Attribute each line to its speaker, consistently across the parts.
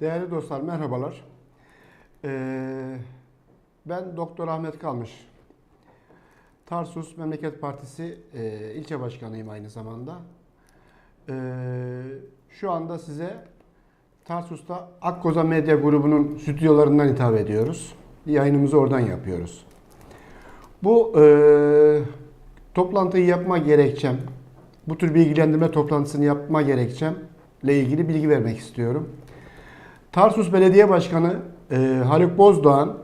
Speaker 1: Değerli dostlar merhabalar. Ee, ben Doktor Ahmet Kalmış. Tarsus Memleket Partisi e, ilçe başkanıyım aynı zamanda. Ee, şu anda size Tarsus'ta Akkoza Medya Grubu'nun stüdyolarından hitap ediyoruz. Yayınımızı oradan yapıyoruz. Bu e, toplantıyı yapma gerekçem, bu tür bilgilendirme toplantısını yapma gerekçemle ilgili bilgi vermek istiyorum. Tarsus Belediye Başkanı e, Haluk Bozdoğan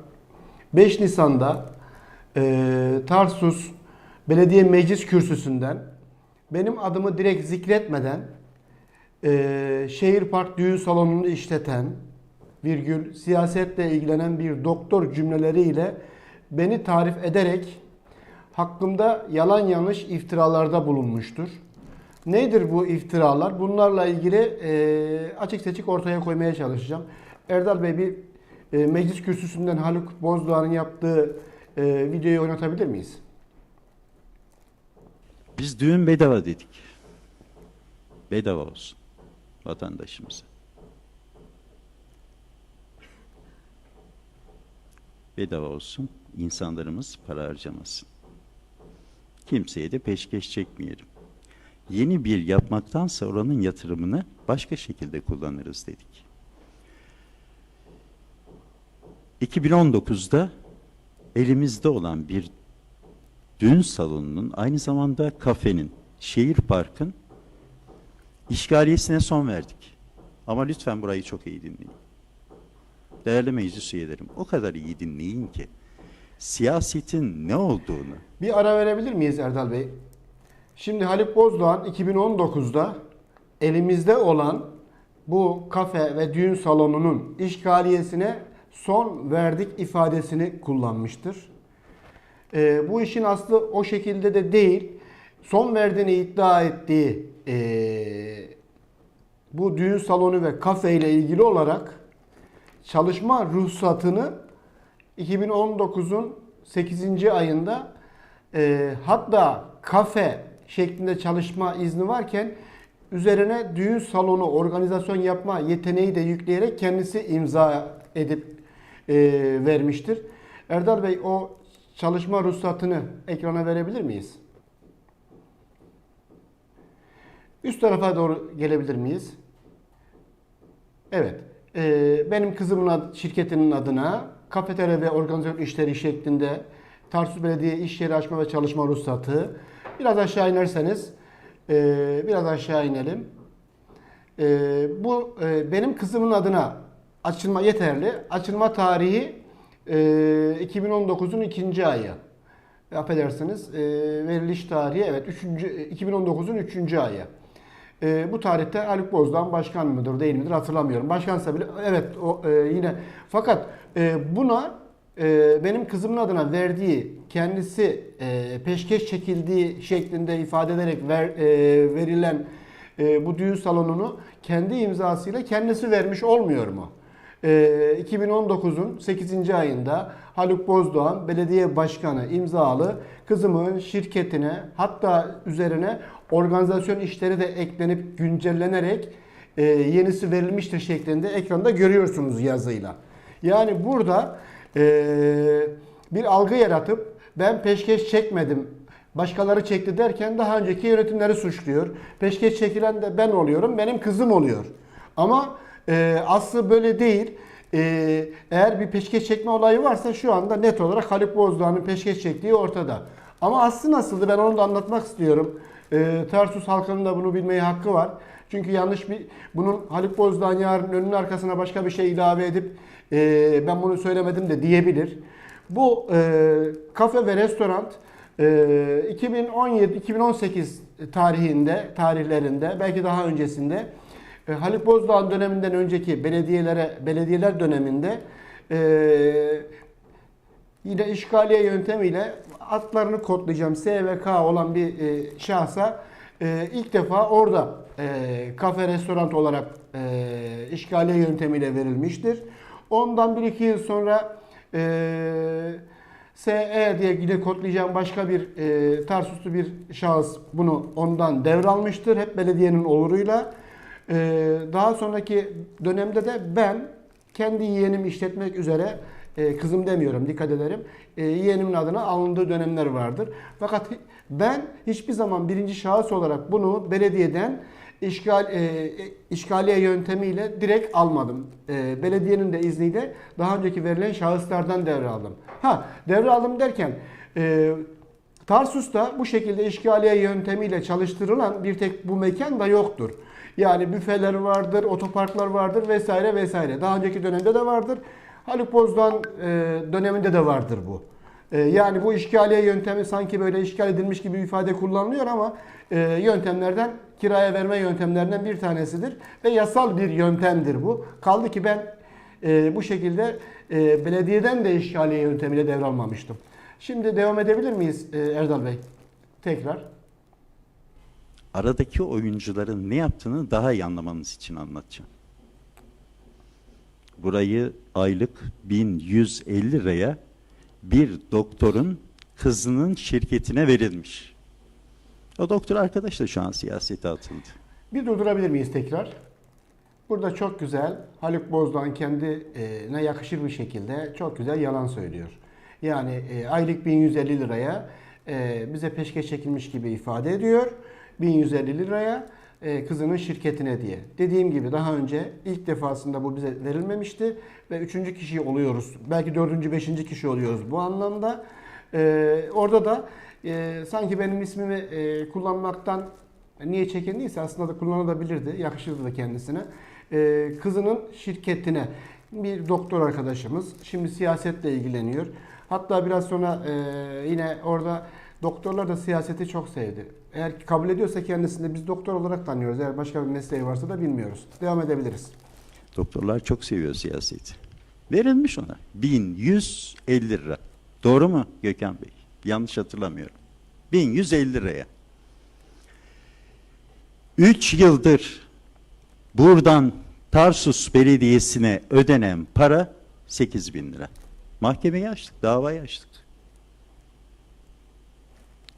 Speaker 1: 5 Nisan'da e, Tarsus Belediye Meclis Kürsüsü'nden benim adımı direkt zikretmeden e, Şehir Park Düğün Salonu'nu işleten virgül siyasetle ilgilenen bir doktor cümleleriyle beni tarif ederek hakkımda yalan yanlış iftiralarda bulunmuştur. Nedir bu iftiralar? Bunlarla ilgili e, açık seçik ortaya koymaya çalışacağım. Erdal Bey bir e, meclis kürsüsünden Haluk Bozdoğan'ın yaptığı e, videoyu oynatabilir miyiz?
Speaker 2: Biz düğün bedava dedik. Bedava olsun vatandaşımıza. Bedava olsun, insanlarımız para harcamasın. Kimseye de peşkeş çekmeyelim. Yeni bir yapmaktansa oranın yatırımını başka şekilde kullanırız dedik. 2019'da elimizde olan bir düğün salonunun aynı zamanda kafenin, şehir parkın işgaliyesine son verdik. Ama lütfen burayı çok iyi dinleyin. Değerli meclis üyelerim, o kadar iyi dinleyin ki siyasetin ne olduğunu,
Speaker 1: Bir ara verebilir miyiz Erdal Bey? Şimdi Haluk Bozdoğan 2019'da elimizde olan bu kafe ve düğün salonunun işgaliyesine son verdik ifadesini kullanmıştır. Ee, bu işin aslı o şekilde de değil. Son verdiğini iddia ettiği ee, bu düğün salonu ve kafe ile ilgili olarak çalışma ruhsatını 2019'un 8. ayında e, hatta kafe şeklinde çalışma izni varken üzerine düğün salonu organizasyon yapma yeteneği de yükleyerek kendisi imza edip e, vermiştir. Erdal Bey o çalışma ruhsatını ekrana verebilir miyiz? Üst tarafa doğru gelebilir miyiz? Evet. Ee, benim kızımın ad, şirketinin adına kafeterya ve organizasyon işleri şeklinde Tarsus Belediye iş yeri açma ve çalışma ruhsatı. Biraz aşağı inerseniz e, biraz aşağı inelim. E, bu e, benim kızımın adına açılma yeterli. Açılma tarihi e, 2019'un ikinci ayı. Affedersiniz. E, veriliş tarihi evet 3. 2019'un 3. ayı. E, bu tarihte Haluk Bozdağ başkan mıdır değil midir hatırlamıyorum. Başkansa bile evet o e, yine fakat e, buna e, benim kızımın adına verdiği kendisi e, peşkeş çekildiği şeklinde ifade ederek ver, e, verilen e, bu düğün salonunu kendi imzasıyla kendisi vermiş olmuyor mu? E, 2019'un 8. ayında Haluk Bozdoğan belediye başkanı imzalı kızımın şirketine hatta üzerine organizasyon işleri de eklenip güncellenerek e, yenisi verilmiştir şeklinde ekranda görüyorsunuz yazıyla. Yani burada bir algı yaratıp ben peşkeş çekmedim başkaları çekti derken daha önceki yönetimleri suçluyor. Peşkeş çekilen de ben oluyorum, benim kızım oluyor. Ama e, aslı böyle değil. E, eğer bir peşkeş çekme olayı varsa şu anda net olarak Haluk Bozdoğan'ın peşkeş çektiği ortada. Ama aslı nasıldı ben onu da anlatmak istiyorum. E, Tarsus halkının da bunu bilmeye hakkı var. Çünkü yanlış bir bunun Haluk Bozdoğan yarın önünün arkasına başka bir şey ilave edip e, ben bunu söylemedim de diyebilir. Bu e, kafe ve restoran e, 2017-2018 tarihinde tarihlerinde belki daha öncesinde e, Haluk Bozdoğan döneminden önceki belediyelere belediyeler döneminde e, yine işgaliye yöntemiyle adlarını kodlayacağım SVK olan bir e, şahsa e, ilk defa orada e, kafe restoran olarak e, işgaliye yöntemiyle verilmiştir. Ondan bir iki yıl sonra e, SE diye yine kodlayacağım başka bir e, Tarsuslu bir şahıs bunu ondan devralmıştır. Hep belediyenin oluruyla. Ee, daha sonraki dönemde de ben kendi yeğenimi işletmek üzere e, kızım demiyorum dikkat ederim. E, yeğenimin adına alındığı dönemler vardır. Fakat ben hiçbir zaman birinci şahıs olarak bunu belediyeden işgal e, e, işgaliye yöntemiyle direkt almadım. E, belediyenin de izniyle daha önceki verilen şahıslardan devraldım. Ha devraldım derken e, Tarsus'ta bu şekilde işgaliye yöntemiyle çalıştırılan bir tek bu mekan da yoktur. Yani büfeler vardır, otoparklar vardır vesaire vesaire. Daha önceki dönemde de vardır. Haluk Bozdağ e, döneminde de vardır bu. E, yani bu işgaliye yöntemi sanki böyle işgal edilmiş gibi ifade kullanılıyor ama e, yöntemlerden kiraya verme yöntemlerinden bir tanesidir ve yasal bir yöntemdir bu. Kaldı ki ben bu şekilde belediyeden de işgaliye yöntemiyle devralmamıştım. Şimdi devam edebilir miyiz e, Erdal Bey? Tekrar.
Speaker 2: Aradaki oyuncuların ne yaptığını daha iyi anlamanız için anlatacağım. Burayı aylık 1150 liraya bir doktorun kızının şirketine verilmiş. O doktor arkadaş da şu an siyasete atıldı.
Speaker 1: Bir durdurabilir miyiz tekrar? Burada çok güzel Haluk Bozdağ kendine yakışır bir şekilde çok güzel yalan söylüyor. Yani e, aylık 1150 liraya e, bize peşkeş çekilmiş gibi ifade ediyor. 1150 liraya e, kızının şirketine diye. Dediğim gibi daha önce ilk defasında bu bize verilmemişti ve üçüncü kişi oluyoruz. Belki dördüncü, beşinci kişi oluyoruz bu anlamda. E, orada da e, sanki benim ismimi kullanmaktan niye çekindiyse aslında da kullanılabilirdi. Yakışırdı da kendisine. Kızının şirketine bir doktor arkadaşımız şimdi siyasetle ilgileniyor. Hatta biraz sonra yine orada doktorlar da siyaseti çok sevdi. Eğer kabul ediyorsa kendisini biz doktor olarak tanıyoruz. Eğer başka bir mesleği varsa da bilmiyoruz. Devam edebiliriz.
Speaker 2: Doktorlar çok seviyor siyaseti. Verilmiş ona. 1150 lira. Doğru mu Gökhan Bey? Yanlış hatırlamıyorum. 1150 liraya. 3 yıldır buradan Tarsus Belediyesi'ne ödenen para 8 bin lira. Mahkemeyi açtık, davayı açtık.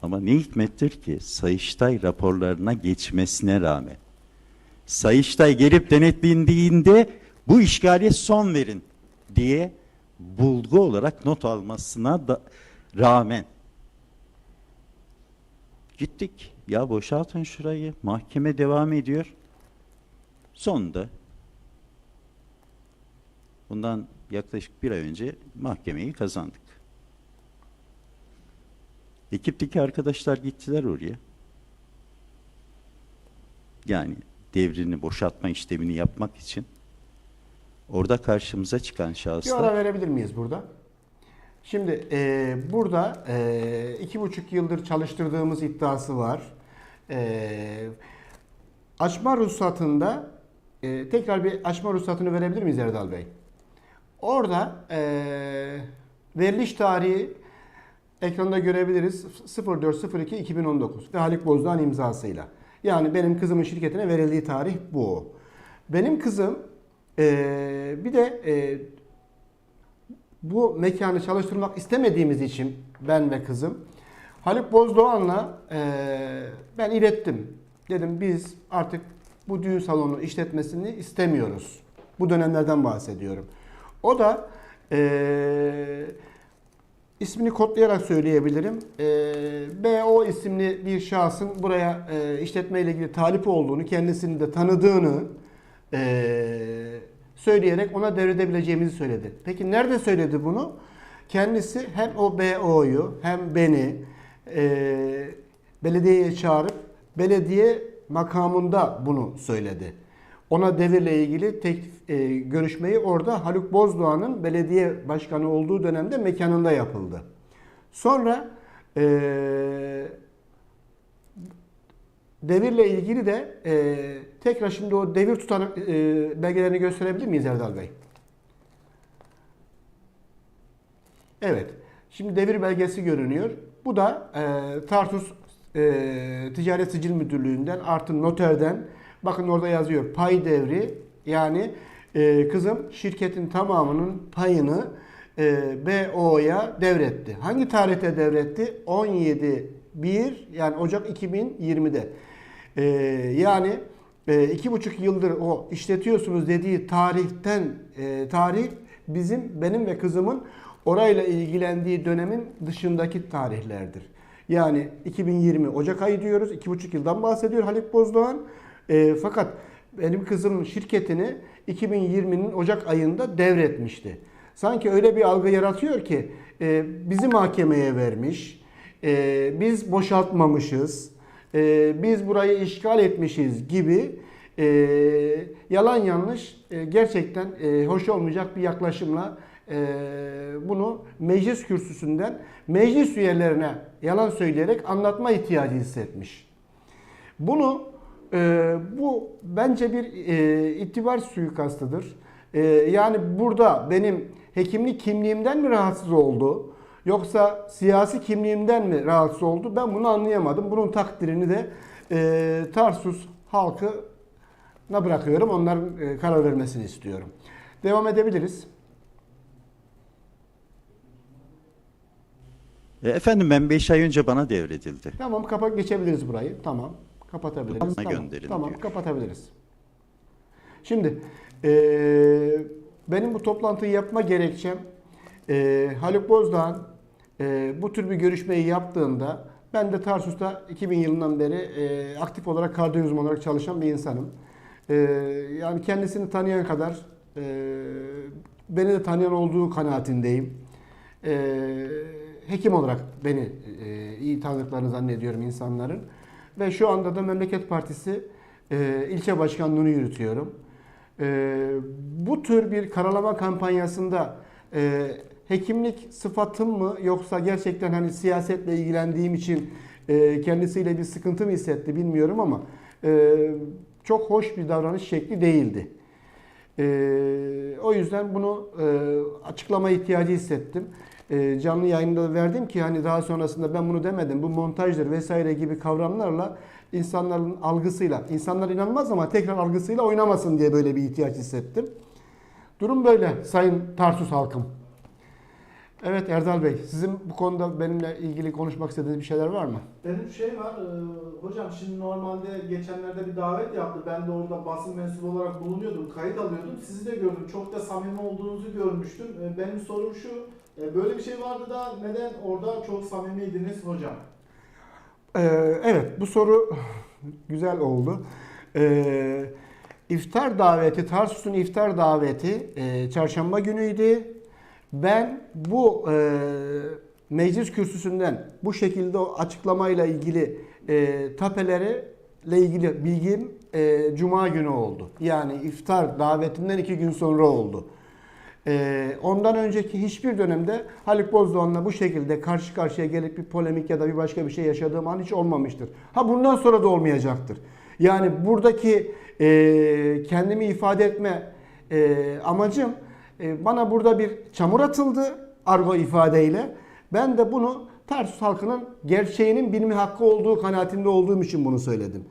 Speaker 2: Ama ne hikmettir ki Sayıştay raporlarına geçmesine rağmen Sayıştay gelip denetlendiğinde bu işgale son verin diye bulgu olarak not almasına da rağmen gittik. Ya boşaltın şurayı. Mahkeme devam ediyor. Sonunda bundan yaklaşık bir ay önce mahkemeyi kazandık. Ekipteki arkadaşlar gittiler oraya. Yani devrini boşaltma işlemini yapmak için orada karşımıza çıkan
Speaker 1: Bir
Speaker 2: şahıslar
Speaker 1: ara verebilir miyiz burada? Şimdi e, burada e, iki buçuk yıldır çalıştırdığımız iddiası var. E, açma ruhsatında e, tekrar bir açma ruhsatını verebilir miyiz Erdal Bey? Orada e, veriliş tarihi ekranda görebiliriz 04.02.2019 ve Haluk Bozdağ'ın imzasıyla. Yani benim kızımın şirketine verildiği tarih bu. Benim kızım e, bir de e, bu mekanı çalıştırmak istemediğimiz için ben ve kızım Haluk Bozdoğan'la eee, ben ilettim. Dedim biz artık bu düğün salonu işletmesini istemiyoruz. Bu dönemlerden bahsediyorum. O da eee ismini kodlayarak söyleyebilirim. Eee BO isimli bir şahsın buraya eee işletmeyle ilgili talip olduğunu, kendisini de tanıdığını eee söyleyerek ona devredebileceğimizi söyledi. Peki nerede söyledi bunu? Kendisi hem o BO'yu hem beni eee belediyeye çağırıp belediye makamında bunu söyledi. Ona devirle ilgili teklif, e, görüşmeyi orada Haluk Bozdoğan'ın belediye başkanı olduğu dönemde mekanında yapıldı. Sonra e, devirle ilgili de e, tekrar şimdi o devir tutan e, belgelerini gösterebilir miyiz Erdal Bey? Evet. Şimdi devir belgesi görünüyor. Bu da e, Tartus e, Ticaret Sicil Müdürlüğü'nden artı noterden bakın orada yazıyor pay devri yani e, kızım şirketin tamamının payını e, BO'ya devretti. Hangi tarihte devretti? 17 1 yani Ocak 2020'de. E, yani e, iki buçuk yıldır o işletiyorsunuz dediği tarihten e, tarih bizim benim ve kızımın orayla ilgilendiği dönemin dışındaki tarihlerdir. Yani 2020 Ocak ayı diyoruz. iki buçuk yıldan bahsediyor Haluk Bozdoğan. E, fakat benim kızımın şirketini 2020'nin Ocak ayında devretmişti. Sanki öyle bir algı yaratıyor ki e, bizi mahkemeye vermiş, e, biz boşaltmamışız, e, biz burayı işgal etmişiz gibi e, yalan yanlış e, gerçekten e, hoş olmayacak bir yaklaşımla e, bunu meclis kürsüsünden meclis üyelerine yalan söyleyerek anlatma ihtiyacı hissetmiş. Bunu e, bu bence bir e, itibar suikastıdır. E, yani burada benim hekimlik kimliğimden mi rahatsız oldu? Yoksa siyasi kimliğimden mi rahatsız oldu? Ben bunu anlayamadım. Bunun takdirini de e, Tarsus halkına bırakıyorum. Onların e, karar vermesini istiyorum. Devam edebiliriz.
Speaker 2: E, efendim ben 5 ay önce bana devredildi.
Speaker 1: Tamam kapat geçebiliriz burayı. Tamam. Kapatabiliriz. Tamam,
Speaker 2: gönderin
Speaker 1: tamam
Speaker 2: diyor.
Speaker 1: kapatabiliriz. Şimdi eee, benim bu toplantıyı yapma gerekçem eee Haluk Bozdağ'ın eee, bu tür bir görüşmeyi yaptığında ben de Tarsus'ta 2000 yılından beri eee, aktif olarak kardiyo uzmanı olarak çalışan bir insanım. Eee, yani kendisini tanıyan kadar eee, beni de tanıyan olduğu kanaatindeyim. Eee, hekim olarak beni eee, iyi tanıdıklarını zannediyorum insanların. Ve şu anda da Memleket Partisi eee, ilçe başkanlığını yürütüyorum. Eee, bu tür bir karalama kampanyasında eee, hekimlik sıfatım mı yoksa gerçekten hani siyasetle ilgilendiğim için eee, kendisiyle bir sıkıntı mı hissetti bilmiyorum ama eee, çok hoş bir davranış şekli değildi. Ee, o yüzden bunu e, açıklama ihtiyacı hissettim. E, canlı yayında da verdim ki hani daha sonrasında ben bunu demedim. Bu montajdır vesaire gibi kavramlarla insanların algısıyla, insanlar inanmaz ama tekrar algısıyla oynamasın diye böyle bir ihtiyaç hissettim. Durum böyle Sayın Tarsus halkım. Evet Erdal Bey, sizin bu konuda benimle ilgili konuşmak istediğiniz bir şeyler var mı?
Speaker 3: Benim şey var, e, hocam şimdi normalde geçenlerde bir davet yaptı. Ben de orada basın mensubu olarak bulunuyordum, kayıt alıyordum. Sizi de gördüm, çok da samimi olduğunuzu görmüştüm. E, benim sorum şu, e, böyle bir şey vardı da neden orada çok samimiydiniz hocam?
Speaker 1: Ee, evet, bu soru güzel oldu. Ee, iftar daveti, Tarsus'un iftar daveti e, çarşamba günüydü. Ben bu e, meclis kürsüsünden bu şekilde açıklamayla ilgili e, tapeleri ile ilgili bilgim e, Cuma günü oldu. Yani iftar davetinden iki gün sonra oldu. Ee, ondan önceki hiçbir dönemde Haluk Bozdoğan'la bu şekilde karşı karşıya gelip bir polemik ya da bir başka bir şey yaşadığım an hiç olmamıştır. Ha bundan sonra da olmayacaktır. Yani buradaki e, kendimi ifade etme e, amacım e, bana burada bir çamur atıldı argo ifadeyle. Ben de bunu Tarsus halkının gerçeğinin bilme hakkı olduğu kanaatinde olduğum için bunu söyledim.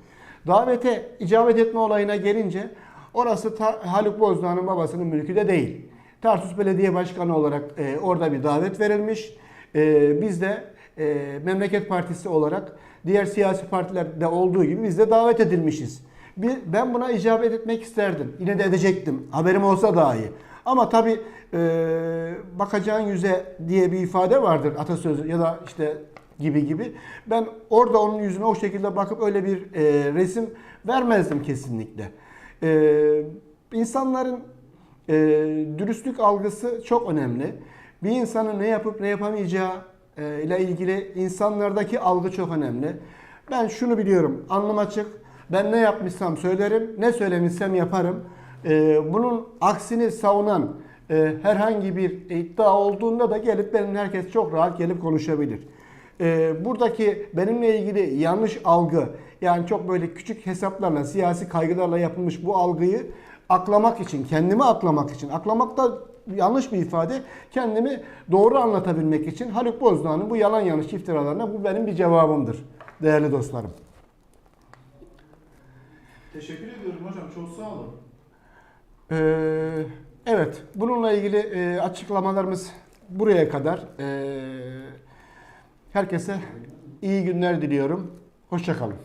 Speaker 1: Davete icabet etme olayına gelince orası Ta- Haluk Bozdoğan'ın babasının mülkü de değil. Tarsus Belediye Başkanı olarak e, orada bir davet verilmiş. E, biz de e, Memleket Partisi olarak diğer siyasi partilerde olduğu gibi biz de davet edilmişiz. Bir, ben buna icabet etmek isterdim. Yine de edecektim. Haberim olsa dahi. Ama tabii e, bakacağın yüze diye bir ifade vardır atasözü ya da işte gibi gibi. Ben orada onun yüzüne o şekilde bakıp öyle bir e, resim vermezdim kesinlikle. E, insanların e, dürüstlük algısı çok önemli. Bir insanın ne yapıp ne yapamayacağı e, ile ilgili insanlardaki algı çok önemli. Ben şunu biliyorum, alnım açık. Ben ne yapmışsam söylerim, ne söylemişsem yaparım. E, bunun aksini savunan e, herhangi bir iddia olduğunda da gelip benimle herkes çok rahat gelip konuşabilir. E, buradaki benimle ilgili yanlış algı, yani çok böyle küçük hesaplarla, siyasi kaygılarla yapılmış bu algıyı aklamak için, kendimi aklamak için, aklamak da yanlış bir ifade, kendimi doğru anlatabilmek için Haluk Bozdağ'ın bu yalan yanlış iftiralarına bu benim bir cevabımdır değerli dostlarım.
Speaker 3: Teşekkür ediyorum hocam, çok sağ olun.
Speaker 1: Ee, evet, bununla ilgili e, açıklamalarımız buraya kadar. Ee, herkese iyi günler diliyorum. Hoşçakalın.